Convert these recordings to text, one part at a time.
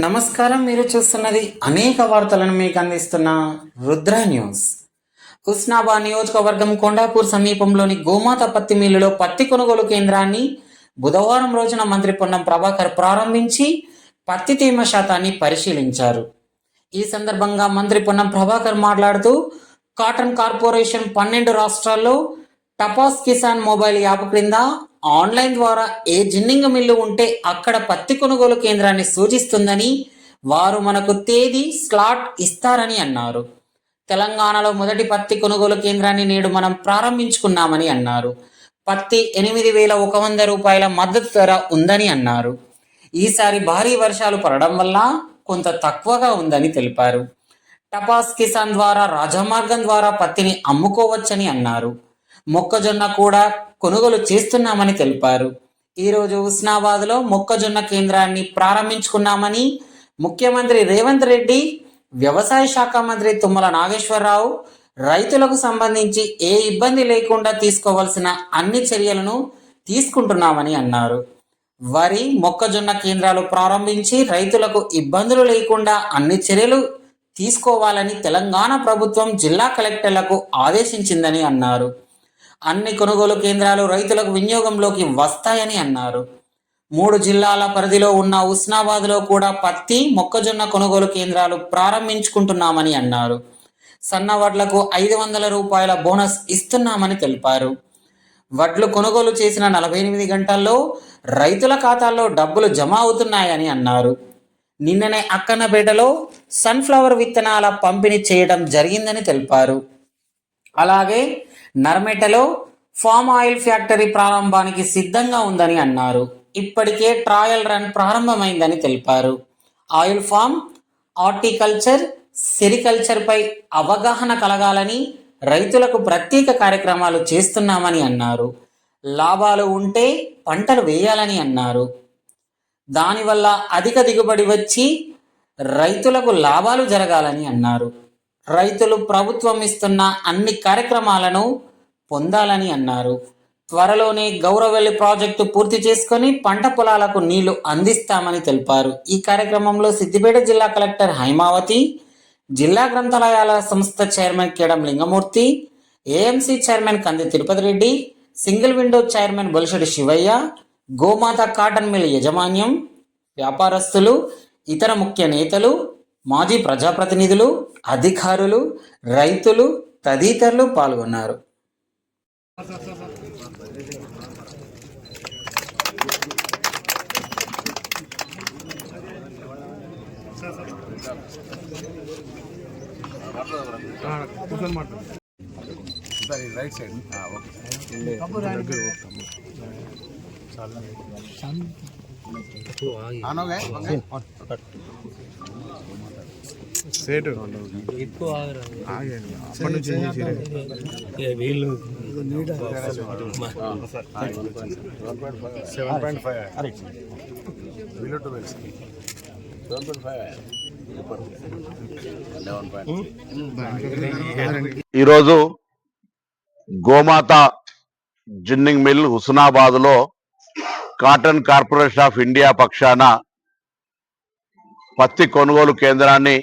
నమస్కారం మీరు చూస్తున్నది అనేక వార్తలను మీకు అందిస్తున్న రుద్ర న్యూస్. హుస్నాబా నియోజకవర్గం కొండాపూర్ సమీపంలోని గోమాత పత్తి మిల్లులో పత్తి కొనుగోలు కేంద్రాన్ని బుధవారం రోజున మంత్రి పొన్నం ప్రభాకర్ ప్రారంభించి పత్తి తేమ శాతాన్ని పరిశీలించారు. ఈ సందర్భంగా మంత్రి పొన్నం ప్రభాకర్ మాట్లాడుతూ కాటన్ కార్పొరేషన్ పన్నెండు రాష్ట్రాల్లో టపాస్ కిసాన్ మొబైల్ యాప్ క్రింద ఆన్లైన్ ద్వారా ఏ జిన్నింగ్ మిల్లు ఉంటే అక్కడ పత్తి కొనుగోలు కేంద్రాన్ని సూచిస్తుందని వారు మనకు తేదీ స్లాట్ ఇస్తారని అన్నారు. తెలంగాణలో మొదటి పత్తి కొనుగోలు కేంద్రాన్ని నేడు మనం ప్రారంభించుకున్నామని అన్నారు. పత్తి ఎనిమిది వేల ఒక వంద రూపాయల మద్దతు ధర ఉందని అన్నారు. ఈసారి భారీ వర్షాలు పడడం వల్ల కొంత తక్కువగా ఉందని తెలిపారు. టపాస్ కిసాన్ ద్వారా రాజమార్గం ద్వారా పత్తిని అమ్ముకోవచ్చని అన్నారు. మొక్కజొన్న కూడా కొనుగోలు చేస్తున్నామని తెలిపారు. ఈరోజు హుస్నాబాద్లో మొక్కజొన్న కేంద్రాన్ని ప్రారంభించుకున్నామని ముఖ్యమంత్రి రేవంత్ రెడ్డి వ్యవసాయ శాఖ మంత్రి తుమ్మల నాగేశ్వరరావు రైతులకు సంబంధించి ఏ ఇబ్బంది లేకుండా తీసుకోవాల్సిన అన్ని చర్యలను తీసుకుంటున్నామని అన్నారు. వరి మొక్కజొన్న కేంద్రాలు ప్రారంభించి రైతులకు ఇబ్బందులు లేకుండా అన్ని చర్యలు తీసుకోవాలని తెలంగాణ ప్రభుత్వం జిల్లా కలెక్టర్లకు ఆదేశించిందని అన్నారు. అన్ని కొనుగోలు కేంద్రాలు రైతులకు వినియోగంలోకి వస్తాయని అన్నారు. మూడు జిల్లాల పరిధిలో ఉన్న ఉస్నాబాద్లో కూడా పత్తి మొక్కజొన్న కొనుగోలు కేంద్రాలు ప్రారంభించుకుంటున్నామని అన్నారు. సన్న వడ్లకు ఐదు వందల రూపాయల బోనస్ ఇస్తున్నామని తెలిపారు. వడ్లు కొనుగోలు చేసిన నలభై ఎనిమిది గంటల్లో రైతుల ఖాతాల్లో డబ్బులు జమ అవుతున్నాయని అన్నారు. నిన్ననే అక్కన్నపేటలో సన్ఫ్లవర్ విత్తనాల పంపిణీ చేయడం జరిగిందని తెలిపారు. అలాగే నర్మెటలో ఫామ్ ఆయిల్ ఫ్యాక్టరీ ప్రారంభానికి సిద్ధంగా ఉందని అన్నారు. ఇప్పటికే ట్రయల్ రన్ ప్రారంభమైందని తెలిపారు. ఆయిల్ ఫామ్ హార్టికల్చర్ సెరికల్చర్పై అవగాహన కలగాలని రైతులకు ప్రత్యేక కార్యక్రమాలు చేస్తున్నామని అన్నారు. లాభాలు ఉంటే పంటలు వేయాలని అన్నారు. దానివల్ల అధిక దిగుబడి వచ్చి రైతులకు లాభాలు జరగాలని అన్నారు. రైతులు ప్రభుత్వం ఇస్తున్న అన్ని కార్యక్రమాలను పొందాలని అన్నారు. త్వరలోనే గౌరవెల్లి ప్రాజెక్టు పూర్తి చేసుకొని పంట పొలాలకు నీళ్ళు అందిస్తామని తెలిపారు. ఈ కార్యక్రమంలో సిద్దిపేట జిల్లా కలెక్టర్ హైమావతి జిల్లా గ్రంథాలయాల సంస్థ chairman Kedam Lingamurthy AMC chairman Kandi Tirupati Reddy single window chairman Bolisetty Shivayya Gomatha cotton mill యజమాన్యం వ్యాపారస్తులు ఇతర ముఖ్య నేతలు మాజీ ప్రజాప్రతినిధులు అధికారులు రైతులు తదితరులు పాల్గొన్నారు. రైట్ సైడ్ ఓకే సేటు. వీళ్ళు seven point five wells seven point five ఈరోజు గోమాత జిన్నింగ్ మిల్ హుస్నాబాద్లో కాటన్ కార్పొరేషన్ ఆఫ్ ఇండియా పక్షాన పత్తి కొనుగోలు కేంద్రాన్ని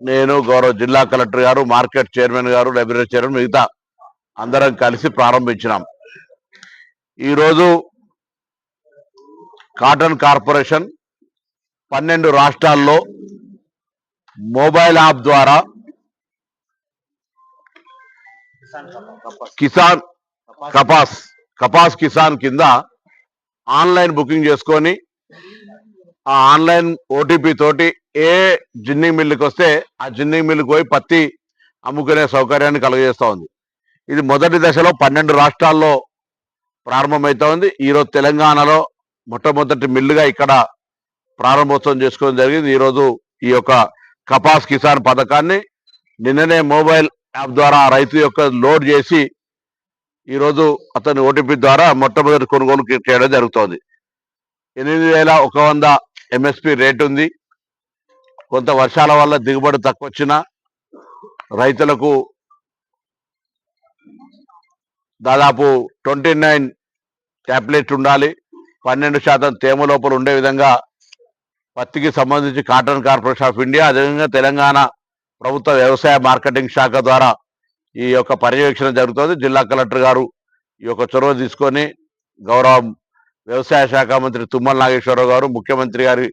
నేను గౌరవ జిల్లా కలెక్టర్ గారు మార్కెట్ చైర్మన్ గారు లైబ్రరీ చైర్మన్ మిగతా అందరం కలిసి ప్రారంభించినాం. ఈరోజు కాటన్ కార్పొరేషన్ పన్నెండు రాష్ట్రాల్లో మొబైల్ యాప్ ద్వారా కిసాన్ కపాస్ కపాస్ కిసాన్ కింద ఆన్లైన్ బుకింగ్ చేసుకొని ఆ ఆన్లైన్ ఓటీపీ తోటి ఏ జిన్నింగ్ మిల్లుకి వస్తే ఆ జిన్నింగ్ మిల్లుకి పోయి పత్తి అమ్ముకునే సౌకర్యాన్ని కలుగజేస్తూ ఉంది. ఇది మొదటి దశలో పన్నెండు రాష్ట్రాల్లో ప్రారంభమవుతా ఉంది. ఈరోజు తెలంగాణలో మొట్టమొదటి మిల్లుగా ఇక్కడ ప్రారంభోత్సవం చేసుకోవడం జరిగింది. ఈరోజు ఈ యొక్క కపాస్ కిసాన్ పథకాన్ని నిన్ననే మొబైల్ యాప్ ద్వారా రైతు యొక్క లోడ్ చేసి ఈరోజు అతని ఓటీపీ ద్వారా మొట్టమొదటి కొనుగోలు చేయడం జరుగుతోంది. ఎనిమిది వేల ఒక వంద ఎంఎస్పి రేట్ ఉంది. కొంత వర్షాల వల్ల దిగుబడి తక్కువ వచ్చినా రైతులకు దాదాపు ట్వంటీ నైన్ ట్యాబ్లెట్ ఉండాలి. పన్నెండు శాతం తేమ లోపల ఉండే విధంగా పత్తికి సంబంధించి కాటన్ కార్పొరేషన్ ఆఫ్ ఇండియా అదేవిధంగా తెలంగాణ ప్రభుత్వ వ్యవసాయ మార్కెటింగ్ శాఖ ద్వారా ఈ యొక్క పర్యవేక్షణ జరుగుతుంది. జిల్లా కలెక్టర్ గారు ఈ యొక్క చొరవ తీసుకొని గౌరవ వ్యవసాయ శాఖ మంత్రి తుమ్మల నాగేశ్వరరావు గారు ముఖ్యమంత్రి గారి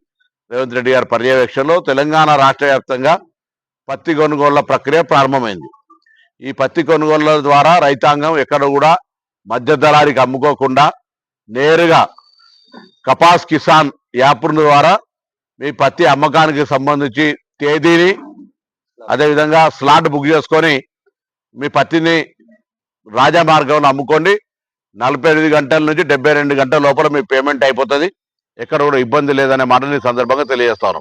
రేవంత్ రెడ్డి గారి పర్యవేక్షణలో తెలంగాణ రాష్ట్ర వ్యాప్తంగా పత్తి కొనుగోళ్ళ ప్రక్రియ ప్రారంభమైంది. ఈ పత్తి కొనుగోళ్ళ ద్వారా రైతాంగం ఎక్కడ కూడా మధ్య దళారికి అమ్ముకోకుండా నేరుగా కపాస్ కిసాన్ యాప్ ద్వారా మీ పత్తి అమ్మకానికి సంబంధించి తేదీని అదేవిధంగా స్లాట్ బుక్ చేసుకొని మీ పత్తిని రాజా మార్గంలో అమ్ముకోండి. నలభై ఎనిమిది గంటల నుంచి డెబ్బై రెండు గంటల లోపల మీ పేమెంట్ అయిపోతుంది. ఎక్కడ కూడా ఇబ్బంది లేదనే మాటని సందర్భంగా తెలియజేస్తాను.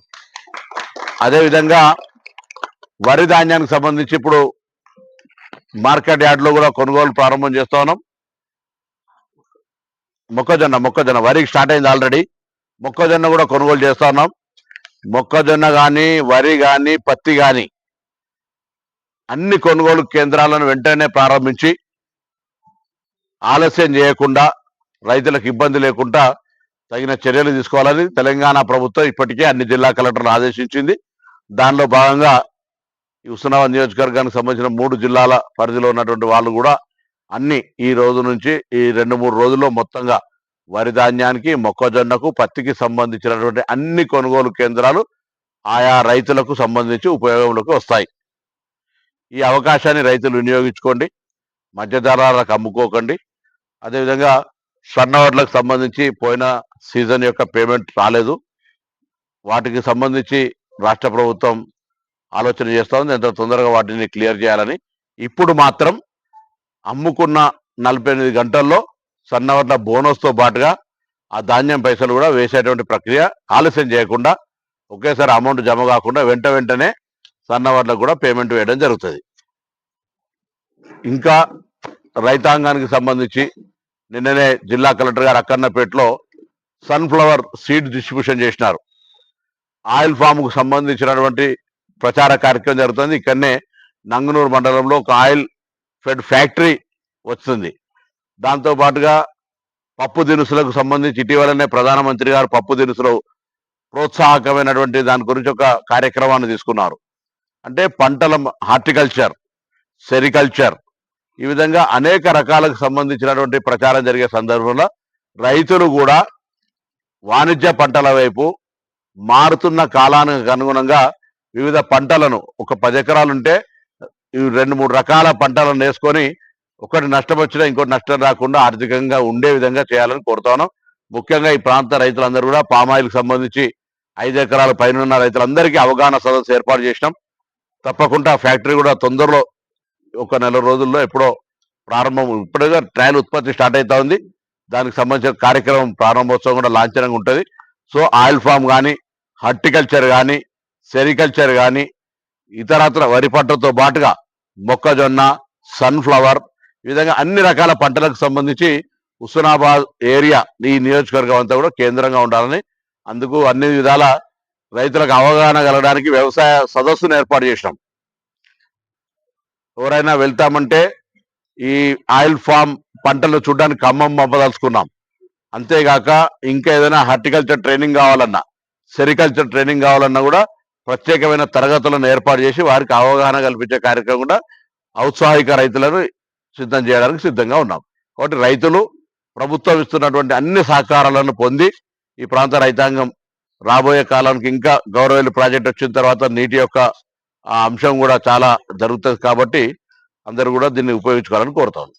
అదేవిధంగా వరి ధాన్యానికి సంబంధించి ఇప్పుడు మార్కెట్ యార్డ్లో కూడా కొనుగోలు ప్రారంభం చేస్తా ఉన్నాం మొక్కజొన్న మొక్కజొన్న వరికి స్టార్ట్ అయింది ఆల్రెడీ. మొక్కజొన్న కూడా కొనుగోలు చేస్తా ఉన్నాం మొక్కజొన్న కానీ వరి కానీ పత్తి కానీ అన్ని కొనుగోలు కేంద్రాలను వెంటనే ప్రారంభించి ఆలస్యం చేయకుండా రైతులకు ఇబ్బంది లేకుండా తగిన చర్యలు తీసుకోవాలని తెలంగాణ ప్రభుత్వం ఇప్పటికే అన్ని జిల్లా కలెక్టర్లు ఆదేశించింది. దానిలో భాగంగా ఈ హుస్నాబాద్ నియోజకవర్గానికి సంబంధించిన మూడు జిల్లాల పరిధిలో ఉన్నటువంటి వాళ్ళు కూడా అన్ని ఈ రోజు నుంచి ఈ రెండు మూడు రోజుల్లో మొత్తంగా వరి ధాన్యానికి మొక్కజొన్నకు పత్తికి సంబంధించినటువంటి అన్ని కొనుగోలు కేంద్రాలు ఆయా రైతులకు సంబంధించి ఉపయోగంలోకి వస్తాయి. ఈ అవకాశాన్ని రైతులు వినియోగించుకోండి మధ్యధరాలకు అమ్ముకోకండి. అదేవిధంగా సన్నవడ్లకు సంబంధించి పోయిన సీజన్ యొక్క పేమెంట్ రాలేదు. వాటికి సంబంధించి రాష్ట్ర ప్రభుత్వం ఆలోచన చేస్తా ఉంది ఎంత తొందరగా వాటిని క్లియర్ చేయాలని. ఇప్పుడు మాత్రం అమ్ముకున్న నలభై ఎనిమిది గంటల్లో సన్నవడ్ల బోనస్తో పాటుగా ఆ ధాన్యం పైసలు కూడా వేసేటువంటి ప్రక్రియ ఆలస్యం చేయకుండా ఒకేసారి అమౌంట్ జమ కాకుండా వెంట వెంటనే సన్నవడ్లకు కూడా పేమెంట్ వేయడం జరుగుతుంది. ఇంకా రైతాంగానికి సంబంధించి నిన్ననే జిల్లా కలెక్టర్ గారు అక్కన్నపేటలో సన్ఫ్లవర్ సీడ్ డిస్ట్రిబ్యూషన్ చేసినారు. ఆయిల్ ఫామ్కు సంబంధించినటువంటి ప్రచార కార్యక్రమం జరుగుతుంది. ఇక్కడనే నంగనూరు మండలంలో ఒక ఆయిల్ ఫెడ్ ఫ్యాక్టరీ వస్తుంది. దాంతో పాటుగా పప్పు దినుసులకు సంబంధించి ఇటీవలనే ప్రధానమంత్రి గారు పప్పు దినుసులు ప్రోత్సాహకమైనటువంటి దాని గురించి ఒక కార్యక్రమాన్ని తీసుకున్నారు. అంటే పంటల హార్టికల్చర్ సెరికల్చర్ ఈ విధంగా అనేక రకాలకు సంబంధించినటువంటి ప్రచారం జరిగే సందర్భంలో రైతులు కూడా వాణిజ్య పంటల వైపు మారుతున్న కాలానికి అనుగుణంగా వివిధ పంటలను ఒక పది ఎకరాలు ఉంటే ఈ రెండు మూడు రకాల పంటలను వేసుకొని ఒకటి నష్టం వచ్చినా ఇంకోటి నష్టం రాకుండా ఆర్థికంగా ఉండే విధంగా చేయాలని కోరుతాను ముఖ్యంగా ఈ ప్రాంత రైతులందరూ కూడా పామాయిల్కి సంబంధించి ఐదు ఎకరాల పైన ఉన్న రైతులందరికీ అవగాహన సదస్సు ఏర్పాటు చేసినాం. తప్పకుండా ఫ్యాక్టరీ కూడా తొందరలో ఒక నెల రోజుల్లో ఎప్పుడో ప్రారంభం ఇప్పుడుగా ట్రయల్ ఉత్పత్తి స్టార్ట్ అవుతా ఉంది. దానికి సంబంధించిన కార్యక్రమం ప్రారంభోత్సవం కూడా లాంఛనంగా ఉంటుంది. సో ఆయిల్ ఫామ్ కానీ హార్టికల్చర్ కానీ సెరికల్చర్ కానీ ఇతరత్ర వరి పంటతో పాటుగా మొక్కజొన్న సన్ఫ్లవర్ ఈ విధంగా అన్ని రకాల పంటలకు సంబంధించి హుస్నాబాద్ ఏరియా ఈ నియోజకవర్గం అంతా కూడా కేంద్రంగా ఉండాలని అందుకు అన్ని విధాల రైతులకు అవగాహన కలగడానికి వ్యవసాయ సదస్సును ఏర్పాటు చేసినాం. ఎవరైనా వెళ్తామంటే ఈ ఆయిల్ ఫామ్ పంటలు చూడడానికి ఖమ్మం పంపదలుచుకున్నాం. అంతేగాక ఇంకా ఏదైనా హార్టికల్చర్ ట్రైనింగ్ కావాలన్నా సెరికల్చర్ ట్రైనింగ్ కావాలన్నా కూడా ప్రత్యేకమైన తరగతులను ఏర్పాటు చేసి వారికి అవగాహన కల్పించే కార్యక్రమం కూడా ఔత్సాహిక రైతులను సిద్ధం చేయడానికి సిద్ధంగా ఉన్నాం. కాబట్టి రైతులు ప్రభుత్వం ఇస్తున్నటువంటి అన్ని సహకారాలను పొంది ఈ ప్రాంత రైతాంగం రాబోయే కాలానికి ఇంకా గౌరవేలు ప్రాజెక్ట్ వచ్చిన తర్వాత నీటి యొక్క అంశం కూడా చాలా జరుగుతుంది కాబట్టి అందరూ కూడా దీన్ని ఉపయోగించుకోవాలని కోరుతాను.